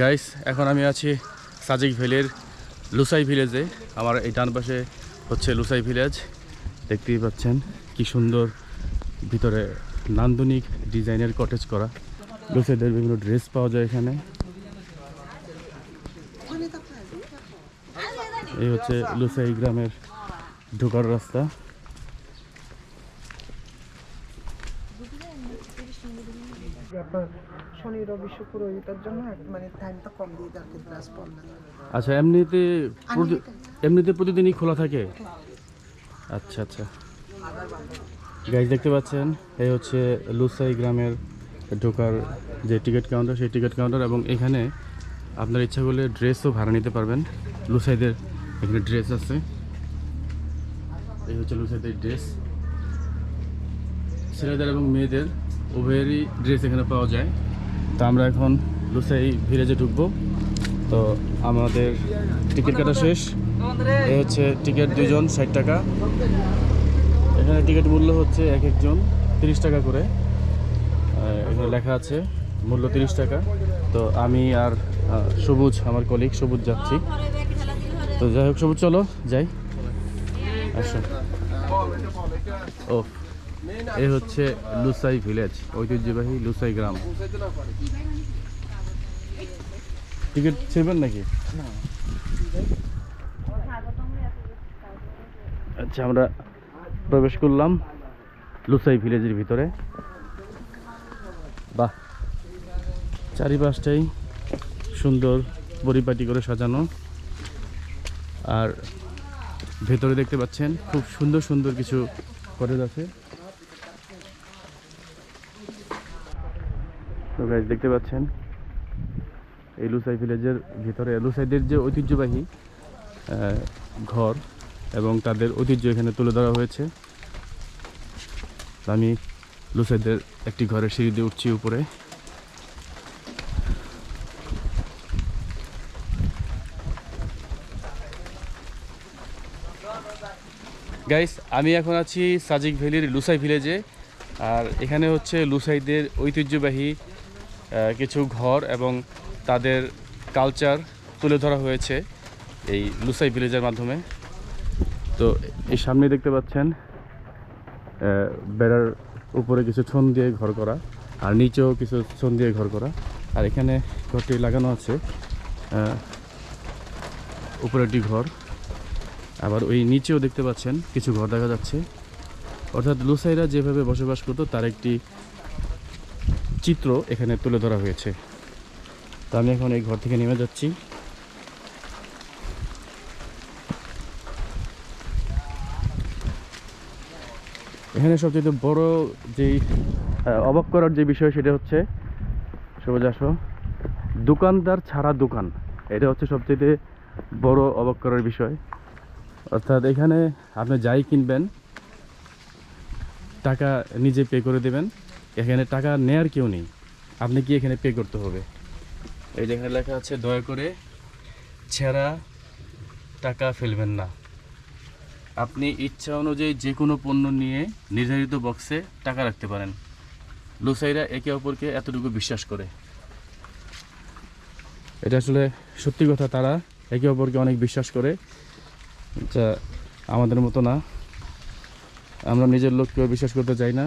Guys এখন আমি আছি সাজিক ভিলের লুসাই ভিলেজে আমার এই ডান পাশে হচ্ছে লুসাই ভিলেজ দেখতেই পাচ্ছেন কি সুন্দর ভিতরে নান্দনিক ডিজাইনের কটেজ করা। লুসাইদের বিভিন্ন ড্রেস পাওয়া যায় এখানে। এই হচ্ছে লুসাই গ্রামের ঢোকার রাস্তা। আপনার শনি রবি শুক্র এটার জন্য মানে টাইমটা কম দিয়ে যাতে ক্লাস পড়লে আচ্ছা এমনিতে এমনিতে প্রতিদিনই খোলা থাকে? আচ্ছা আচ্ছা। গাইজ দেখতে পাচ্ছেন এই হচ্ছে লুসাই গ্রামের ঢোকার যে টিকিট কাউন্টার সেই টিকিট কাউন্টার এবং এখানে আপনার ইচ্ছা করলে ড্রেসও ভাড়া নিতে পারবেন। লুসাইদের এখানে ড্রেস আছে। এই হচ্ছে লুসাইদের ড্রেস ছেলেদের এবং মেয়েদের উভয়েরই ড্রেস এখানে পাওয়া যায়। তো আমরা এখন লুসাই ভিলেজে ঢুকবো। তো আমাদের টিকিট কাটা শেষ। এ হচ্ছে টিকিট দুজন ষাট টাকা। এখানে টিকিট মূল্য হচ্ছে এক একজন, তিরিশ টাকা করে। এখানে লেখা আছে, মূল্য তিরিশ টাকা। তো আমি আর সবুজ, আমার কলিগ সবুজ যাচ্ছি। তো যাই হোক, সবুজ, চলো, যাই। আসো। ও এই হচ্ছে লুসাই ভিলেজ, ঐতিহ্যবাহী লুসাই গ্রাম। টিকিট ছিড়বেন নাকি? আচ্ছা আমরা প্রবেশ করলাম লুসাই ভিলেজের ভিতরে। বাহ, চারিপাশটাই সুন্দর পরিপাটি করে সাজানো। আর ভেতরে দেখতে পাচ্ছেন, খুব সুন্দর সুন্দর কিছু কটেজ আছে। গাইজ দেখতে পাচ্ছেন? এই লুসাই ভিলেজের ভিতরে, লুসাইদের যে ঐতিহ্যবাহী ঘর এবং তাদের ঐতিহ্য এখানে তুলে ধরা হয়েছে। আমি লুসাইদের একটি ঘরের সিঁড়ি দিয়ে উঠছি উপরে। গাইস আমি এখন আছি সাজিক ভ্যালির লুসাই ভিলেজে। আর এখানে হচ্ছে লুসাইদের ঐতিহ্যবাহী কিছু ঘর এবং তাদের কালচার তুলে ধরা হয়েছে এই লুসাই ভিলেজের মাধ্যমে। তো এই সামনে দেখতে পাচ্ছেন বেড়ার উপরে কিছু ছন দিয়ে ঘর করা আর নিচেও কিছু ছন দিয়ে ঘর করা। আর এখানে ঘরটি লাগানো আছে উপরে একটি ঘর। আবার ওই নিচেও দেখতে পাচ্ছেন, কিছু ঘর দেখা যাচ্ছে। অর্থাৎ লুসাইরা যেভাবে বসবাস করতো, তার একটি চিত্র এখানে তুলে ধরা হয়েছে। তো আমি এখন এই ঘর থেকে নেমে যাচ্ছি। এখানে সবচেয়ে বড় যেই অবাক করার যে বিষয় সেটা হচ্ছে, সবুজ আসো, দোকানদার ছাড়া দোকান। এটা হচ্ছে সবচেয়ে বড় অবাক করার বিষয়। অর্থাৎ এখানে আপনি যাই কিনবেন, টাকা নিজে পে করে দেবেন। এখানে টাকা নেয়ার কেউ নেই। আপনি কি এখানে পে করতে হবে? এই যে এখানে লেখা আছে দয়া করে ছেঁড়া টাকা ফেলবেন না। আপনি ইচ্ছা অনুযায়ী যে কোনো পণ্য নিয়ে নির্ধারিত বক্সে টাকা রাখতে পারেন। লুসাইরা একে অপরকে এতটুকু বিশ্বাস করে। এটা আসলে সত্যি কথা তারা একে অপরকে অনেক বিশ্বাস করে। যা আমাদের মতো না। আমরা নিজের লোককেও বিশ্বাস করতে চাই না।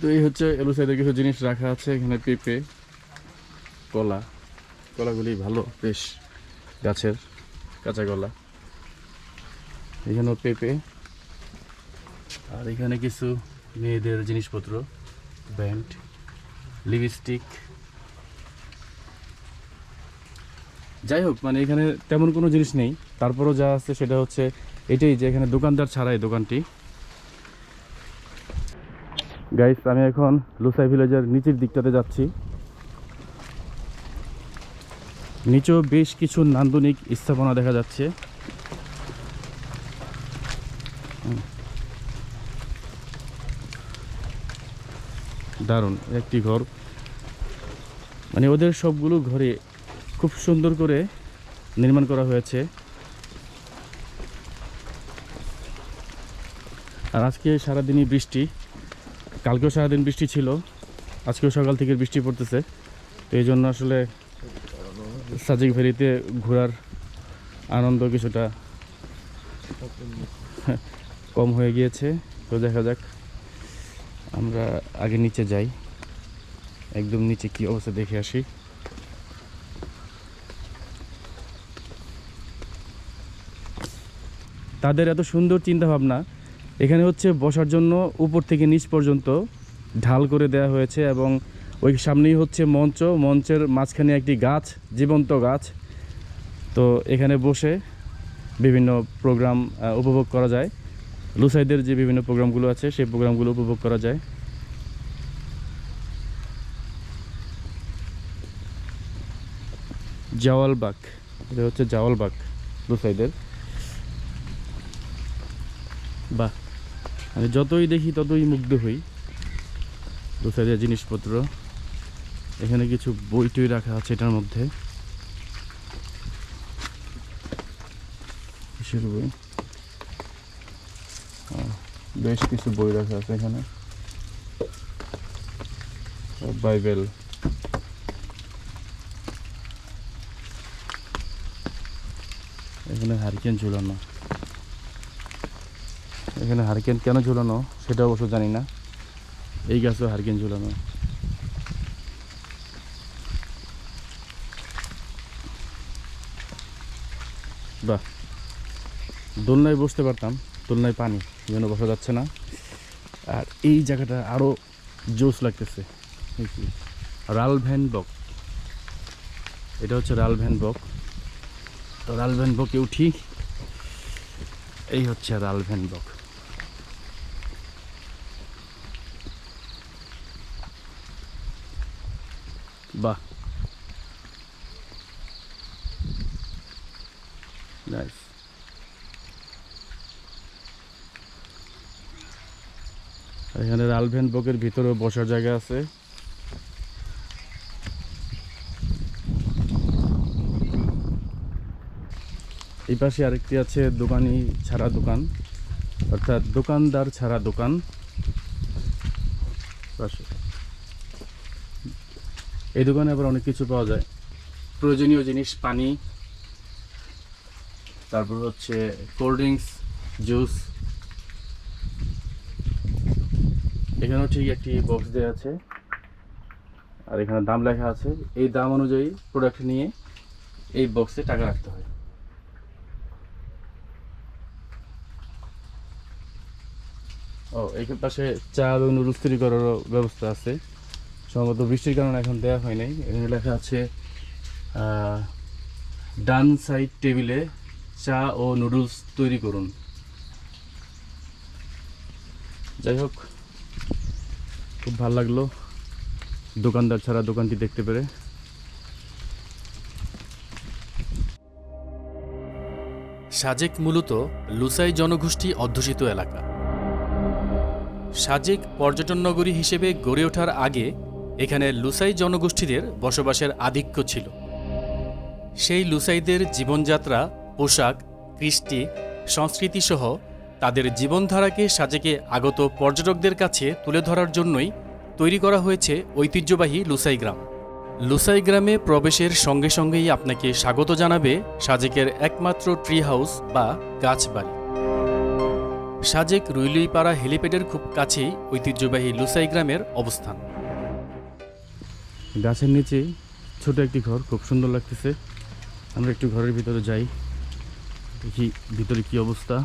তো এই হচ্ছে এলু সাইডে কিছু জিনিস রাখা আছে এখানে পেঁপে, কলা। কলাগুলি ভালো, বেশ গাছের কাঁচা কলা। এখানেও পেঁপে। আর এখানে কিছু মেয়েদের জিনিসপত্র, ব্যান্ড, লিপস্টিক। যাই হোক মানে এখানে তেমন কোনো জিনিস নেই। তারপরও যা আছে সেটা হচ্ছে এটাই যে এখানে দোকানদার ছাড়াই দোকানটি। গাইস আমি এখন লুসাই ভিলেজের নিচের দিকটাতে যাচ্ছি। নিচেও বেশ কিছু নান্দনিক স্থাপনা দেখা যাচ্ছে। দারুণ, একটি ঘর। মানে ওদের সবগুলো ঘরে খুব সুন্দর করে নির্মাণ করা হয়েছে। আর আজকে সারাদিনই বৃষ্টি। কালকেও সারাদিন বৃষ্টি ছিল, আজকেও সকাল থেকে বৃষ্টি পড়তেছে। তো এই জন্য আসলে সাজিক ভ্যালিতে ঘোরার আনন্দ কিছুটা কম হয়ে গিয়েছে। তো দেখা যাক, আমরা আগে নিচে যাই। একদম নিচে কি অবস্থা দেখে আসি। তাদের এত সুন্দর চিন্তা ভাবনা এখানে হচ্ছে বসার জন্য উপর থেকে নিচ পর্যন্ত ঢাল করে দেওয়া হয়েছে এবং ওই সামনেই হচ্ছে মঞ্চ। মঞ্চের মাঝখানে একটি গাছ, জীবন্ত গাছ। তো এখানে বসে বিভিন্ন প্রোগ্রাম উপভোগ করা যায়। লুসাইদের যে বিভিন্ন প্রোগ্রামগুলো আছে, সেই প্রোগ্রামগুলো উপভোগ করা যায়। জাওয়ালবাগ, এটা হচ্ছে জাওয়ালবাগ লুসাইদের। বাহ আমি যতই দেখি ততই মুগ্ধ হই। লুসাইদের জিনিসপত্র, এখানে কিছু বই টই রাখা আছে এটার মধ্যে। কিসের বই? বেশ কিছু বই রাখা আছে এখানে। বাইবেল। এখানে হারিকেন ঝুলানো। এখানে হারকেন কেন ঝুলানো সেটা অবশ্য জানি না। এই গাছেও হারকেন ঝুলানো। বাহ। দোলনায় বসতে পারতাম, দোলনায় পানি, যেন বসা যাচ্ছে না। আর এই জায়গাটা আরও জোস লাগতেছে। রাল ভ্যান বক। এটা হচ্ছে রাল ভ্যান বক। তো রাল ভ্যান বকে উঠি। এই হচ্ছে রাল ভ্যান বক। বাহ। এখানে রালভেন বকের ভিতরেও বসার জায়গা আছে। এই পাশে আরেকটি আছে দোকানি ছাড়া দোকান, অর্থাৎ দোকানদার ছাড়া দোকান। পাশে। এই দোকানে আবার অনেক কিছু পাওয়া যায়। প্রয়োজনীয় জিনিস, পানি, তারপর হচ্ছে কোল্ড ড্রিঙ্কস জুস এখানেও ঠিক একটি বক্স দেওয়া আছে। আর এখানে দাম লেখা আছে। এই দাম অনুযায়ী প্রোডাক্ট নিয়ে এই বক্সে টাকা রাখতে হয়। ও, এই পাশে চা এবং নুডলস তৈরি করারও ব্যবস্থা আছে। সম্ভবত বৃষ্টির কারণে এখন দেওয়া হয় নাই। এখানে লেখা আছে ডান সাইড টেবিলে চা ও নুডলস তৈরি করুন। যাই হোক, খুব ভালো লাগল দোকানদার ছাড়া দোকানটি দেখতে পেরে। সাজেক মূলত লুসাই জনগোষ্ঠী অধ্যুষিত এলাকা। সাজেক পর্যটন নগরী হিসেবে গড়ে ওঠার আগে এখানে লুসাই জনগোষ্ঠীদের বসবাসের আধিক্য ছিল। সেই লুসাইদের জীবনযাত্রা, পোশাক, কৃষ্টি, সংস্কৃতিসহ তাদের জীবনধারাকে সাজেকে আগত পর্যটকদের কাছে তুলে ধরার জন্যই তৈরি করা হয়েছে ঐতিহ্যবাহী লুসাই গ্রাম। লুসাই গ্রামে প্রবেশের সঙ্গে সঙ্গেই আপনাকে স্বাগত জানাবে সাজেকের একমাত্র ট্রি হাউস বা গাছবাড়ি। সাজেক রুইলুইপাড়া হেলিপ্যাডের খুব কাছেই ঐতিহ্যবাহী লুসাই গ্রামের অবস্থান। গাছের নিচে ছোট একটি ঘর, খুব সুন্দর লাগতেছে। আমরা একটু ঘরের ভিতরে যাই, দেখি ভিতরে কি অবস্থা।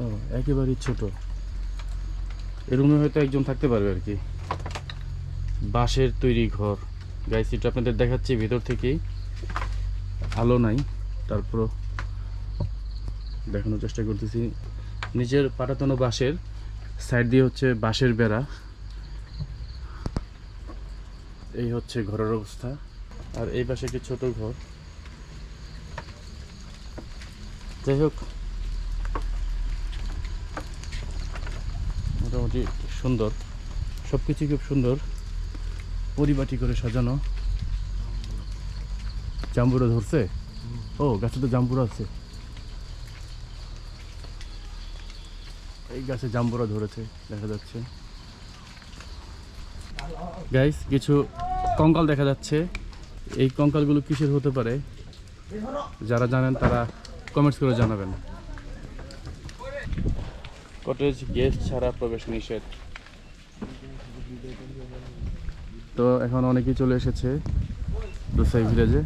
ও, একেবারেই ছোট। এর রুমে হয়তো একজন থাকতে পারবে আর কি। বাঁশের তৈরি ঘর। গাইস এটা আপনাদের দেখাচ্ছি, ভিতর থেকেই আলো নাই। তারপরও দেখানোর চেষ্টা করতেছি। নিচের পাটাতনো বাঁশের সাইড দিয়ে হচ্ছে বাঁশের বেড়া। এই হচ্ছে ঘরের অবস্থা। আর এই পাশে একটি ছোট ঘর। যাই হোক, মোটামুটি সুন্দর। সব কিছুই খুব সুন্দর। পরিপাটি করে সাজানো। জাম্বুরা ধরছে? ও, গাছে তো জাম্বুরা আছে। গাছে জাম্বুরা ধরেছে, দেখা যাচ্ছে। গাইস কিছু কঙ্কাল দেখা যাচ্ছে। এই কঙ্কালগুলো কিসের হতে পারে? যারা জানেন তারা কমেন্টস করে জানাবেন। কটেজ গেস্ট ছাড়া প্রবেশ নিষেধ। তো এখন অনেকেই চলে এসেছে দুসাই ভিলেজে।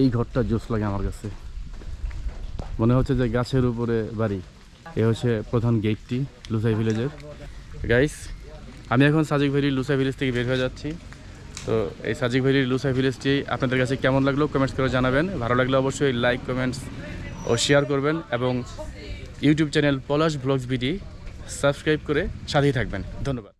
এই ঘরটা জোস লাগে আমার কাছে। মনে হচ্ছে যে গাছের উপরে বাড়ি। এ হচ্ছে প্রধান গেটটি লুসাই ভিলেজের গাইস আমি এখন সাজিক ভ্যালি লুসাই ভিলেজ থেকে বের হয়ে যাচ্ছি। তো এই সাজিক ভ্যালির লুসাই ভিলেজটি আপনাদের কাছে কেমন লাগল কমেন্টস করে জানাবেন। ভালো লাগলে অবশ্যই লাইক কমেন্টস ও শেয়ার করবেন এবং YouTube channel Palash vlogs BD subscribe করে সাথেই থাকবেন। ধন্যবাদ।